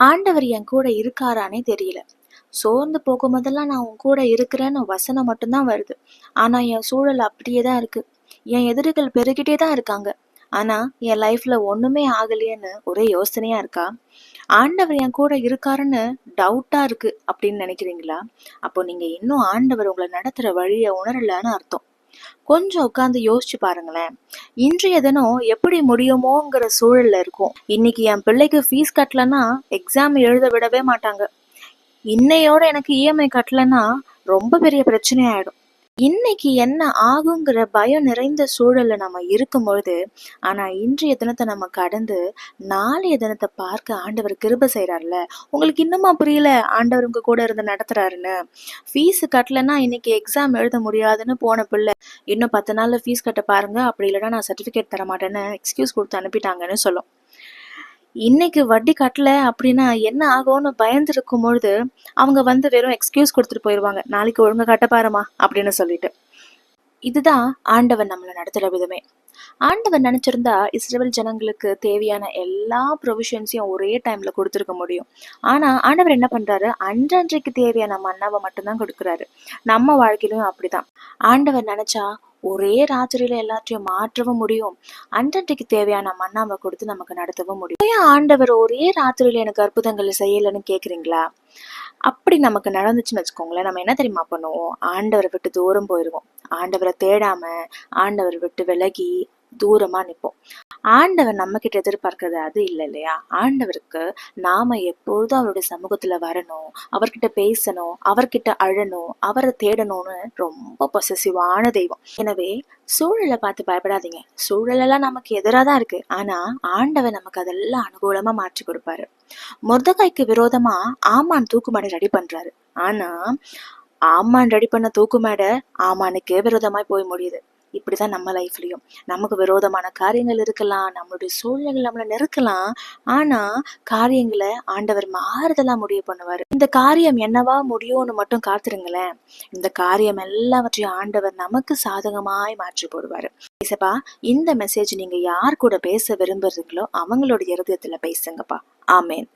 ஆண்டவர் என் கூட இருக்காரானே தெரியல. சோர்ந்து போகும்போதெல்லாம் நான் உன் கூட இருக்கிறேன்னு வசனம் மட்டும்தான் வருது. ஆனா என் சூழல் அப்படியே தான் இருக்கு. என் எதிரிகள் பெருகிட்டே தான் இருக்காங்க. ஆனா என் லைஃப்ல ஒண்ணுமே ஆகலையேன்னு ஒரே யோசனையா இருக்கா? ஆண்டவர் என் கூட இருக்காருன்னு டவுட்டா இருக்கு அப்படின்னு நினைக்கிறீங்களா? அப்போ நீங்க இன்னும் ஆண்டவர் உங்களை நடத்துற வழியை உணரலன்னு அர்த்தம். கொஞ்சம் உட்காந்து யோசிச்சு பாருங்களேன். இன்றைய தினம் எப்படி முடியுமோங்கிற சூழல்ல இருக்கும். இன்னைக்கு என் பிள்ளைக்கு ஃபீஸ் கட்டலன்னா எக்ஸாம் எழுத விடவே மாட்டாங்க. இன்னையோட எனக்கு இஎம்ஐ கட்டலன்னா ரொம்ப பெரிய பிரச்சனை ஆயிடும் இன்னைக்கு என்ன ஆகுங்கிற பயம் நிறைந்த சூழலில் நம்ம இருக்கும் பொழுது இன்றைய தினத்தை நம்ம கடந்து நாளைய தினத்தை பார்க்க ஆண்டவர் கிருப செய்கிறார்ல உங்களுக்கு இன்னுமா புரியல? ஆண்டவர் உங்கள் கூட இருந்து நடத்துகிறாருன்னு ஃபீஸ் கட்டலைன்னா இன்னைக்கு எக்ஸாம் எழுத முடியாதுன்னு போன பிள்ளை இன்னும் பத்து நாளில் ஃபீஸ் கட்ட பாருங்க அப்படி இல்லைன்னா நான் சர்டிஃபிகேட் தர மாட்டேன்னு எக்ஸ்கியூஸ் கொடுத்து அனுப்பிட்டாங்கன்னு சொல்லும். இன்னைக்கு வட்டி கட்டல அப்படின்னா என்ன ஆகும்னு பயந்துருக்கும் பொழுது அவங்க வந்து வெறும் எக்ஸ்கியூஸ் கொடுத்துட்டு போயிடுவாங்க நாளைக்கு ஒழுங்கா கட்ட பாருமா அப்படின்னு சொல்லிட்டு. இதுதான் ஆண்டவன் நம்மளை நடத்துற விதமே. ஆண்டவன் நினைச்சிருந்தா இஸ்ரேல் ஜனங்களுக்கு தேவையான எல்லா ப்ரொவிஷன்ஸையும் ஒரே டைம்ல கொடுத்துருக்க முடியும். ஆனா ஆண்டவர் என்ன பண்றாரு? அன்றன்றைக்கு தேவையான மன்னாவை மட்டும்தான் கொடுக்குறாரு. நம்ம வாழ்க்கையிலும் அப்படிதான். ஆண்டவர் நினைச்சா ஒரே ராத்திரியில எல்லாத்தையும் மாற்றவும் முடியும். அன்றன்றைக்கு தேவையான மண்ணாமை கொடுத்து நமக்கு நடத்தவும் முடியும். ஏன் ஆண்டவர் ஒரே ராத்திரியில எனக்கு அற்புதங்கள் செய்யலைன்னு கேக்குறீங்களா? அப்படி நமக்கு நடந்துச்சுன்னு வச்சுக்கோங்களேன். நம்ம என்ன தெரியுமா பண்ணுவோம்? ஆண்டவரை விட்டு தூரம் போயிடுவோம் ஆண்டவரை தேடாம ஆண்டவரை விட்டு விலகி தூரமா நிற்போம் ஆண்டவர் நம்ம கிட்ட எதிர்பார்க்கறது அது இல்லை இல்லையா? ஆண்டவருக்கு நாம எப்பொழுதும் அவருடைய சமூகத்துல வரணும் அவர்கிட்ட பேசணும் அவர்கிட்ட அழணும் அவரை தேடணும்னு ரொம்ப பொசசிவான தெய்வம். எனவே சூழலை பார்த்து பயப்படாதீங்க. சூழலெல்லாம் நமக்கு எதிராக தான் இருக்கு. ஆனா ஆண்டவர் நமக்கு அதெல்லாம் அனுகூலமா மாற்றி கொடுப்பாரு. முருதகாய்க்கு விரோதமா ஆமான் தூக்குமாடி ரெடி பண்றாரு. ஆனா ஆமான் ரெடி பண்ண தூக்குமேடை ஆமானுக்கே விரோதமாய் போய் முடியுது. இப்படிதான் நம்ம லைஃப்லயும் நமக்கு விரோதமான காரியங்கள் இருக்கலாம் நம்மளுடைய சூழ்நிலைகள் நம்மளை நெருக்கலாம். ஆனா காரியங்களை ஆண்டவர் மாறுதலா முடிவு பண்ணுவாரு. இந்த காரியம் என்னவா முடியும்னு மட்டும் காத்துருங்களேன். இந்த காரியம் எல்லாவற்றையும் ஆண்டவர் நமக்கு சாதகமாய் மாற்றி போடுவாரு. பேசப்பா இந்த மெசேஜ் நீங்க யார் கூட பேச விரும்புறீங்களோ அவங்களோட இருதயத்துல பேசுங்கப்பா. ஆமேன்.